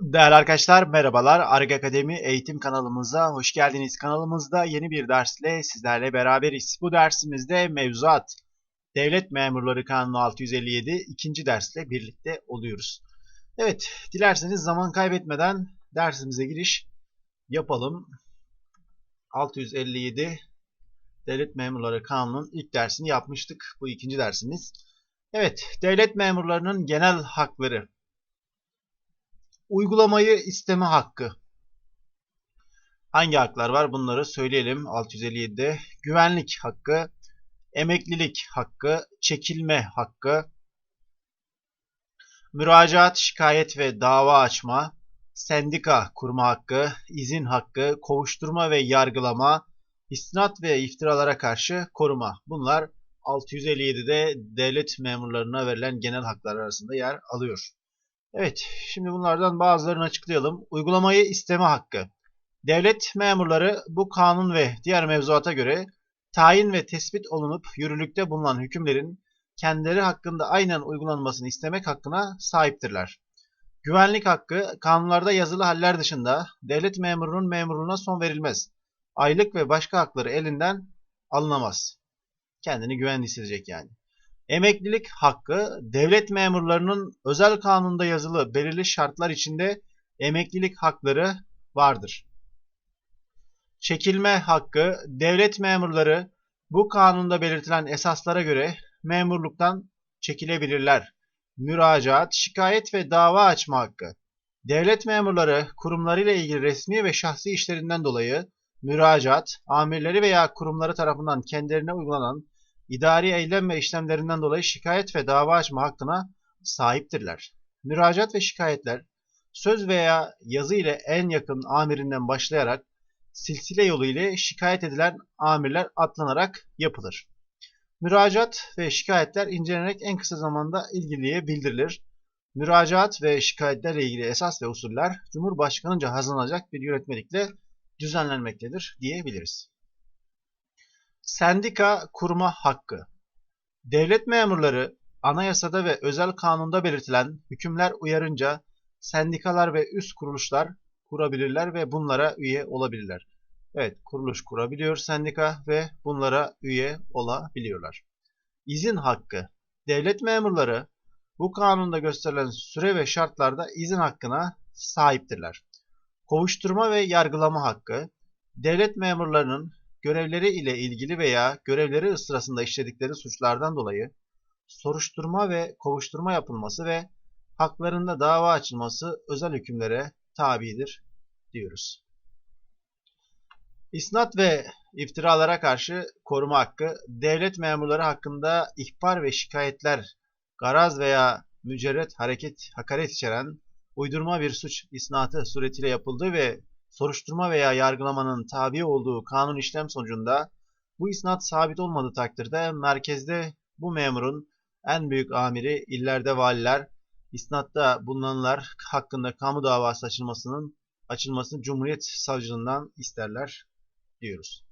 Değerli arkadaşlar merhabalar. Arge Akademi eğitim kanalımıza hoş geldiniz. Kanalımızda yeni bir dersle sizlerle beraberiz. Bu dersimizde mevzuat Devlet Memurları Kanunu 657 ikinci dersle birlikte oluyoruz. Evet, dilerseniz zaman kaybetmeden dersimize giriş yapalım. 657 Devlet Memurları Kanunu'nun ilk dersini yapmıştık. Bu ikinci dersimiz. Evet, devlet memurlarının genel hakları uygulamayı isteme hakkı. Hangi haklar var? Bunları söyleyelim 657'de. Güvenlik hakkı, emeklilik hakkı, çekilme hakkı, müracaat, şikayet ve dava açma, sendika kurma hakkı, izin hakkı, kovuşturma ve yargılama, istinat ve iftiralara karşı koruma. Bunlar 657'de devlet memurlarına verilen genel haklar arasında yer alıyor. Evet, şimdi bunlardan bazılarını açıklayalım. Uygulamayı isteme hakkı. Devlet memurları bu kanun ve diğer mevzuata göre tayin ve tespit olunup yürürlükte bulunan hükümlerin kendileri hakkında aynen uygulanmasını istemek hakkına sahiptirler. Güvenlik hakkı, kanunlarda yazılı haller dışında devlet memurunun memurluğuna son verilmez. Aylık ve başka hakları elinden alınamaz. Kendini güvenli hissedecek yani. Emeklilik hakkı devlet memurlarının özel kanunda yazılı belirli şartlar içinde emeklilik hakları vardır. Çekilme hakkı devlet memurları bu kanunda belirtilen esaslara göre memurluktan çekilebilirler. Müracaat, şikayet ve dava açma hakkı. Devlet memurları kurumlarıyla ilgili resmi ve şahsi işlerinden dolayı müracaat, amirleri veya kurumları tarafından kendilerine uygulanan idari eylem ve işlemlerinden dolayı şikayet ve dava açma hakkına sahiptirler. Müracaat ve şikayetler söz veya yazı ile en yakın amirinden başlayarak silsile yolu ile şikayet edilen amirler atlanarak yapılır. Müracaat ve şikayetler incelenerek en kısa zamanda ilgiliye bildirilir. Müracaat ve şikayetlerle ilgili esas ve usuller Cumhurbaşkanı'nca hazırlanacak bir yönetmelikle düzenlenmektedir diyebiliriz. Sendika kurma hakkı. Devlet memurları anayasada ve özel kanunda belirtilen hükümler uyarınca sendikalar ve üst kuruluşlar kurabilirler ve bunlara üye olabilirler. Evet, kuruluş kurabiliyor sendika ve bunlara üye olabiliyorlar. İzin hakkı. Devlet memurları bu kanunda gösterilen süre ve şartlarda izin hakkına sahiptirler. Kovuşturma ve yargılama hakkı. Devlet memurlarının görevleri ile ilgili veya görevleri sırasında işledikleri suçlardan dolayı soruşturma ve kovuşturma yapılması ve haklarında dava açılması özel hükümlere tabidir diyoruz. İsnat ve iftiralara karşı koruma hakkı, devlet memurları hakkında ihbar ve şikayetler, garaz veya mücerret hareket, hakaret içeren uydurma bir suç isnatı suretiyle yapıldığı ve soruşturma veya yargılamanın tabi olduğu kanun işlem sonucunda bu isnat sabit olmadığı takdirde merkezde bu memurun en büyük amiri illerde valiler, isnatta bulunanlar hakkında kamu davası açılmasının açılmasını Cumhuriyet Savcılığından isterler diyoruz.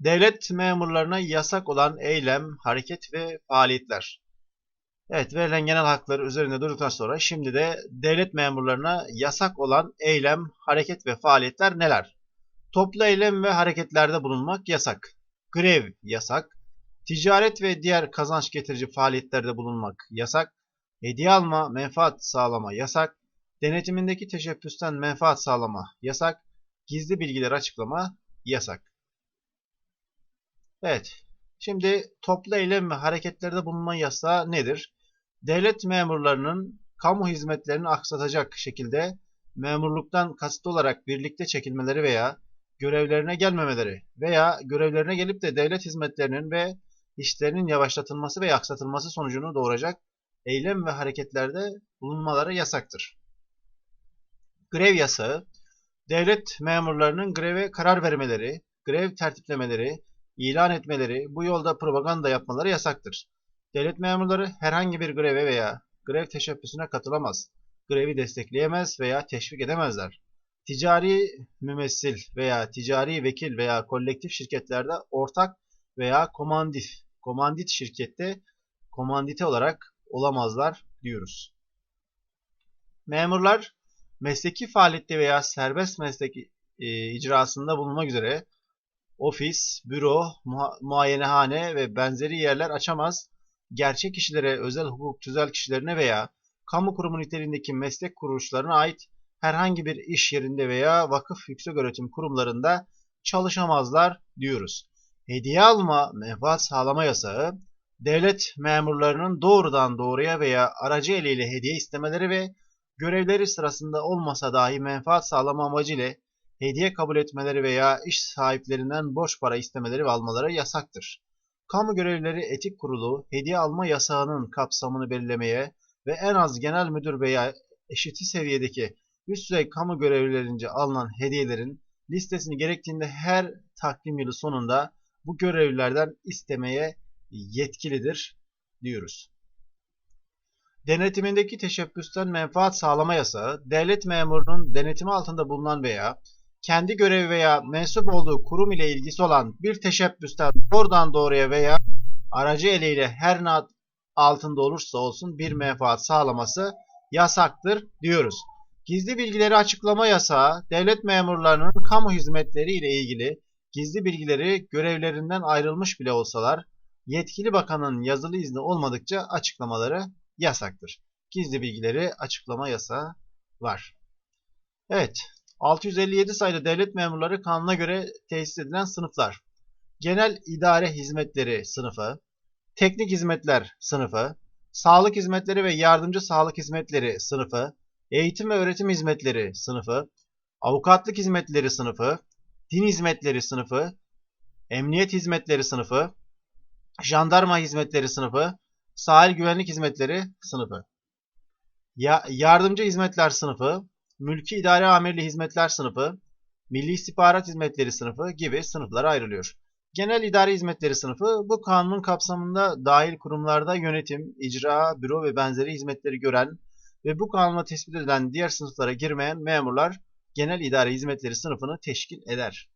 Devlet memurlarına yasak olan eylem, hareket ve faaliyetler. Evet verilen genel haklar üzerinde durduktan sonra şimdi de devlet memurlarına yasak olan eylem, hareket ve faaliyetler neler? Toplu eylem ve hareketlerde bulunmak yasak. Grev yasak. Ticaret ve diğer kazanç getirici faaliyetlerde bulunmak yasak. Hediye alma, menfaat sağlama yasak. Denetimindeki teşebbüsten menfaat sağlama yasak. Gizli bilgiler açıklama yasak. Evet. Şimdi toplu eylem ve hareketlerde bulunma yasağı nedir? devlet memurlarının kamu hizmetlerini aksatacak şekilde memurluktan kasıtlı olarak birlikte çekilmeleri veya görevlerine gelmemeleri veya görevlerine gelip de devlet hizmetlerinin ve işlerinin yavaşlatılması veya aksatılması sonucunu doğuracak eylem ve hareketlerde bulunmaları yasaktır. Grev yasağı, devlet memurlarının greve karar vermeleri, grev tertiplemeleri, ilan etmeleri, bu yolda propaganda yapmaları yasaktır. Devlet memurları herhangi bir greve veya grev teşebbüsüne katılamaz. Grevi destekleyemez veya teşvik edemezler. Ticari mümessil veya ticari vekil veya kolektif şirketlerde ortak veya komandit, komandit şirkette komandite olarak olamazlar diyoruz. Memurlar mesleki faaliyette veya serbest meslek e, icrasında bulunmak üzere ofis, büro, muayenehane ve benzeri yerler açamaz. Gerçek kişilere, özel hukuk tüzel kişilerine veya kamu kurumu niteliğindeki meslek kuruluşlarına ait herhangi bir iş yerinde veya vakıf yükseköğretim kurumlarında çalışamazlar diyoruz. Hediye alma, menfaat sağlama yasağı, devlet memurlarının doğrudan doğruya veya aracı eliyle hediye istemeleri ve görevleri sırasında olmasa dahi menfaat sağlama amacıyla hediye kabul etmeleri veya iş sahiplerinden borç para istemeleri ve almaları yasaktır. Kamu görevlileri etik kurulu hediye alma yasağının kapsamını belirlemeye ve en az genel müdür veya eşiti seviyedeki üst düzey kamu görevlilerince alınan hediyelerin listesini gerektiğinde her takvim yılı sonunda bu görevlilerden istemeye yetkilidir diyoruz. Denetimindeki teşebbüsten menfaat sağlama yasağı, devlet memurunun denetimi altında bulunan veya kendi görevi veya mensup olduğu kurum ile ilgisi olan bir teşebbüsten doğrudan doğruya veya aracı eliyle her ne altında olursa olsun bir menfaat sağlaması yasaktır diyoruz. Gizli bilgileri açıklama yasağı, devlet memurlarının kamu hizmetleri ile ilgili gizli bilgileri görevlerinden ayrılmış bile olsalar, yetkili bakanın yazılı izni olmadıkça açıklamaları yasaktır. Gizli bilgileri açıklama yasağı var. Evet, 657 sayılı devlet memurları kanuna göre tesis edilen sınıflar. Genel idare hizmetleri sınıfı, teknik hizmetler sınıfı, sağlık hizmetleri ve yardımcı sağlık hizmetleri sınıfı, eğitim ve öğretim hizmetleri sınıfı, avukatlık hizmetleri sınıfı, din hizmetleri sınıfı, emniyet hizmetleri sınıfı, jandarma hizmetleri sınıfı, sahil güvenlik hizmetleri sınıfı. Ya, yardımcı hizmetler sınıfı, mülki idare amirli hizmetler sınıfı, milli istihbarat hizmetleri sınıfı gibi sınıflara ayrılıyor. Genel idare hizmetleri sınıfı bu kanunun kapsamında dahil kurumlarda yönetim, icra, büro ve benzeri hizmetleri gören ve bu kanunla tespit edilen diğer sınıflara girmeyen memurlar genel idare hizmetleri sınıfını teşkil eder.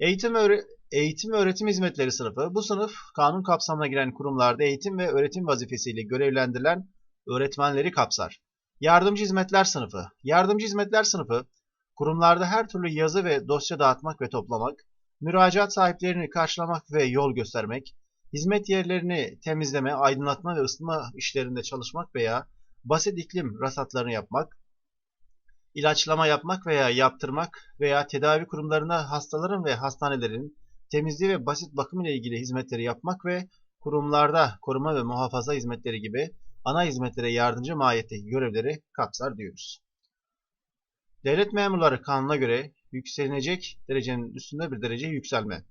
Eğitim, öğre eğitim öğretim hizmetleri sınıfı bu sınıf kanun kapsamına giren kurumlarda eğitim ve öğretim vazifesiyle görevlendirilen öğretmenleri kapsar. Yardımcı hizmetler sınıfı. Yardımcı hizmetler sınıfı kurumlarda her türlü yazı ve dosya dağıtmak ve toplamak, müracaat sahiplerini karşılamak ve yol göstermek, hizmet yerlerini temizleme, aydınlatma ve ısıtma işlerinde çalışmak veya basit iklim rasatlarını yapmak, ilaçlama yapmak veya yaptırmak veya tedavi kurumlarında hastaların ve hastanelerin temizliği ve basit bakım ile ilgili hizmetleri yapmak ve kurumlarda koruma ve muhafaza hizmetleri gibi ana hizmetlere yardımcı mahiyetteki görevleri kapsar diyoruz. Devlet memurları kanuna göre yükselecek derecenin üstünde bir derece yükselme.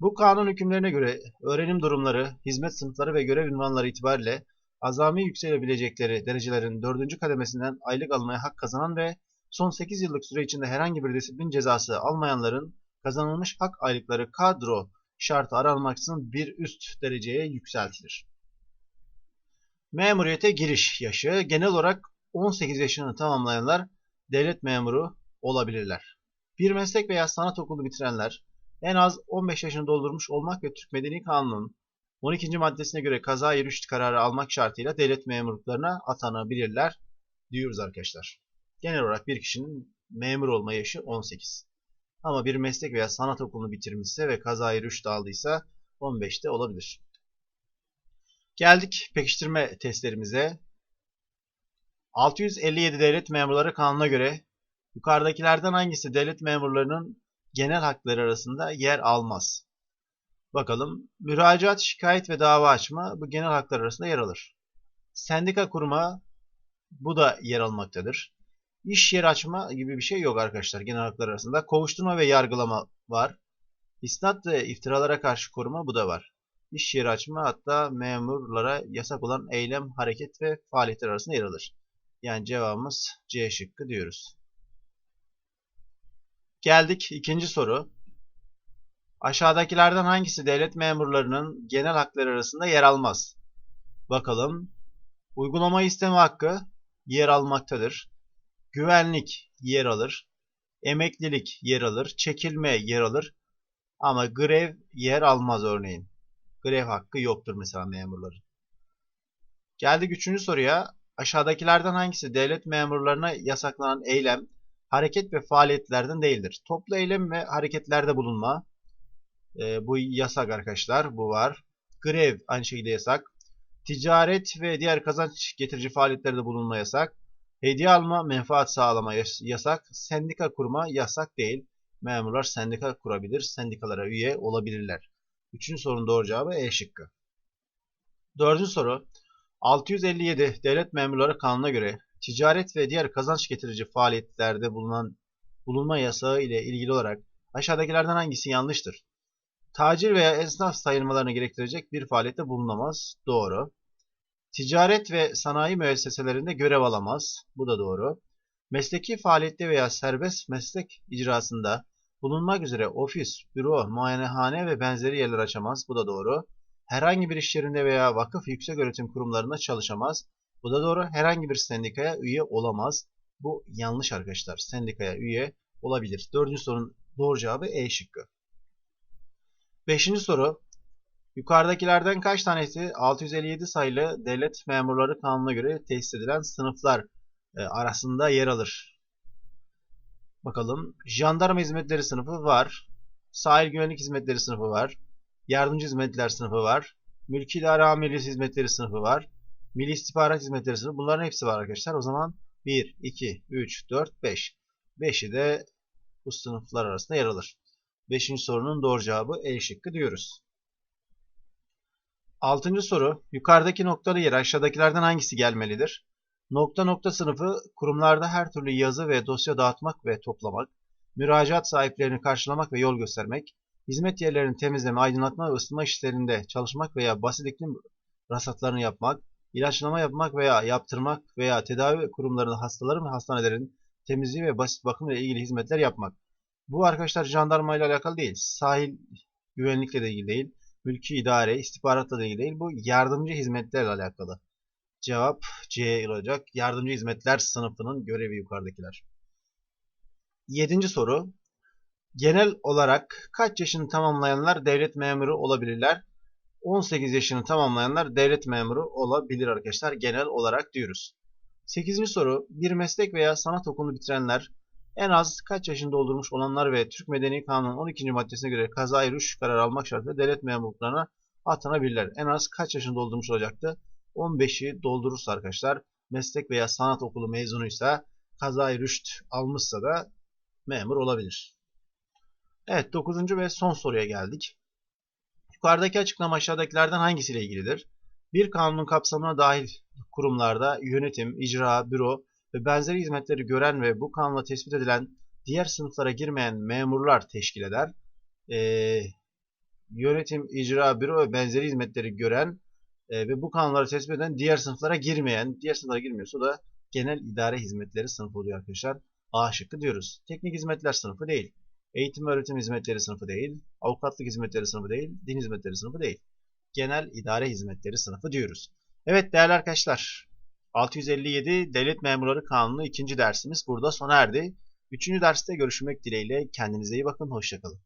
Bu kanun hükümlerine göre öğrenim durumları, hizmet sınıfları ve görev ünvanları itibariyle azami yükselebilecekleri derecelerin dördüncü kademesinden aylık almaya hak kazanan ve son 8 yıllık süre içinde herhangi bir disiplin cezası almayanların kazanılmış hak aylıkları kadro şartı aranmaksızın bir üst dereceye yükseltilir. Memuriyete giriş yaşı genel olarak 18 yaşını tamamlayanlar devlet memuru olabilirler. Bir meslek veya sanat okulu bitirenler en az 15 yaşını doldurmuş olmak ve Türk Medeni Kanunu'nun 12. maddesine göre kaza rüşt kararı almak şartıyla devlet memurluklarına atanabilirler diyoruz arkadaşlar. Genel olarak bir kişinin memur olma yaşı 18. Ama bir meslek veya sanat okulunu bitirmişse ve kazayı rüşt aldıysa 15'te olabilir. Geldik pekiştirme testlerimize. 657 devlet memurları kanuna göre yukarıdakilerden hangisi devlet memurlarının genel hakları arasında yer almaz? Bakalım. Müracaat, şikayet ve dava açma bu genel haklar arasında yer alır. Sendika kurma bu da yer almaktadır. İş yer açma gibi bir şey yok arkadaşlar genel haklar arasında. Kovuşturma ve yargılama var. İsnat ve iftiralara karşı koruma bu da var. İş yeri açma hatta memurlara yasak olan eylem, hareket ve faaliyetler arasında yer alır. Yani cevabımız C şıkkı diyoruz. Geldik ikinci soru. Aşağıdakilerden hangisi devlet memurlarının genel hakları arasında yer almaz? Bakalım. Uygulama isteme hakkı yer almaktadır. Güvenlik yer alır. Emeklilik yer alır. Çekilme yer alır. Ama grev yer almaz örneğin. Grev hakkı yoktur mesela memurların. Geldik üçüncü soruya. aşağıdakilerden hangisi devlet memurlarına yasaklanan eylem, hareket ve faaliyetlerden değildir? Toplu eylem ve hareketlerde bulunma. Ee, bu yasak arkadaşlar. Bu var. Grev aynı şekilde yasak. Ticaret ve diğer kazanç getirici faaliyetlerde bulunma yasak. Hediye alma, menfaat sağlama yas- yasak. Sendika kurma yasak değil. Memurlar sendika kurabilir, sendikalara üye olabilirler. Üçüncü sorunun doğru cevabı E şıkkı. Dördüncü soru. 657 Devlet Memurları Kanunu'na göre ticaret ve diğer kazanç getirici faaliyetlerde bulunan bulunma yasağı ile ilgili olarak aşağıdakilerden hangisi yanlıştır? Tacir veya esnaf sayılmalarını gerektirecek bir faaliyette bulunamaz. Doğru. Ticaret ve sanayi müesseselerinde görev alamaz. Bu da doğru. Mesleki faaliyette veya serbest meslek icrasında bulunmak üzere ofis, büro, muayenehane ve benzeri yerler açamaz. Bu da doğru. Herhangi bir iş yerinde veya vakıf yüksek öğretim kurumlarında çalışamaz. Bu da doğru. Herhangi bir sendikaya üye olamaz. Bu yanlış arkadaşlar. Sendikaya üye olabilir. Dördüncü sorunun doğru cevabı E şıkkı. Beşinci soru. Yukarıdakilerden kaç tanesi 657 sayılı Devlet Memurları Kanunu'na göre tesis edilen sınıflar e, arasında yer alır? Bakalım. Jandarma hizmetleri sınıfı var. Sahil güvenlik hizmetleri sınıfı var. Yardımcı hizmetler sınıfı var. Mülki idare amirliği hizmetleri sınıfı var. Milli istihbarat hizmetleri sınıfı. Bunların hepsi var arkadaşlar. O zaman 1, 2, 3, 4, 5. 5'i de bu sınıflar arasında yer alır. Beşinci sorunun doğru cevabı E şıkkı diyoruz. Altıncı soru. Yukarıdaki noktalı yer aşağıdakilerden hangisi gelmelidir? Nokta nokta sınıfı kurumlarda her türlü yazı ve dosya dağıtmak ve toplamak, müracaat sahiplerini karşılamak ve yol göstermek, hizmet yerlerini temizleme, aydınlatma ve ısıtma işlerinde çalışmak veya basit iklim rasatlarını yapmak, ilaçlama yapmak veya yaptırmak veya tedavi kurumlarında hastaların ve hastanelerin temizliği ve basit bakım ile ilgili hizmetler yapmak. Bu arkadaşlar jandarma ile alakalı değil. Sahil güvenlikle de ilgili değil. Mülki idare, istihbaratla da ilgili değil. Bu yardımcı hizmetlerle alakalı. Cevap C olacak. Yardımcı hizmetler sınıfının görevi yukarıdakiler. Yedinci soru. Genel olarak kaç yaşını tamamlayanlar devlet memuru olabilirler? 18 yaşını tamamlayanlar devlet memuru olabilir arkadaşlar. Genel olarak diyoruz. 8. soru. Bir meslek veya sanat okulunu bitirenler en az kaç yaşını doldurmuş olanlar ve Türk Medeni Kanunu'nun 12. maddesine göre kazayı rüş kararı almak şartıyla devlet memurluklarına atanabilirler. En az kaç yaşını doldurmuş olacaktı? 15'i doldurursa arkadaşlar meslek veya sanat okulu mezunuysa kazayı rüşt almışsa da memur olabilir. Evet 9. ve son soruya geldik. Yukarıdaki açıklama aşağıdakilerden hangisiyle ilgilidir? Bir kanunun kapsamına dahil kurumlarda yönetim, icra, büro ve benzeri hizmetleri gören ve bu kanunla tespit edilen diğer sınıflara girmeyen memurlar teşkil eder. Ee, yönetim, icra, büro ve benzeri hizmetleri gören e, ve bu kanunları tespit eden diğer sınıflara girmeyen, diğer sınıflara girmiyorsa da genel idare hizmetleri sınıfı oluyor arkadaşlar. A şıkkı diyoruz. Teknik hizmetler sınıfı değil. Eğitim öğretim hizmetleri sınıfı değil. Avukatlık hizmetleri sınıfı değil. Din hizmetleri sınıfı değil. Genel idare hizmetleri sınıfı diyoruz. Evet değerli arkadaşlar. 657 Devlet Memurları Kanunu ikinci dersimiz burada sona erdi. Üçüncü derste görüşmek dileğiyle kendinize iyi bakın. Hoşçakalın.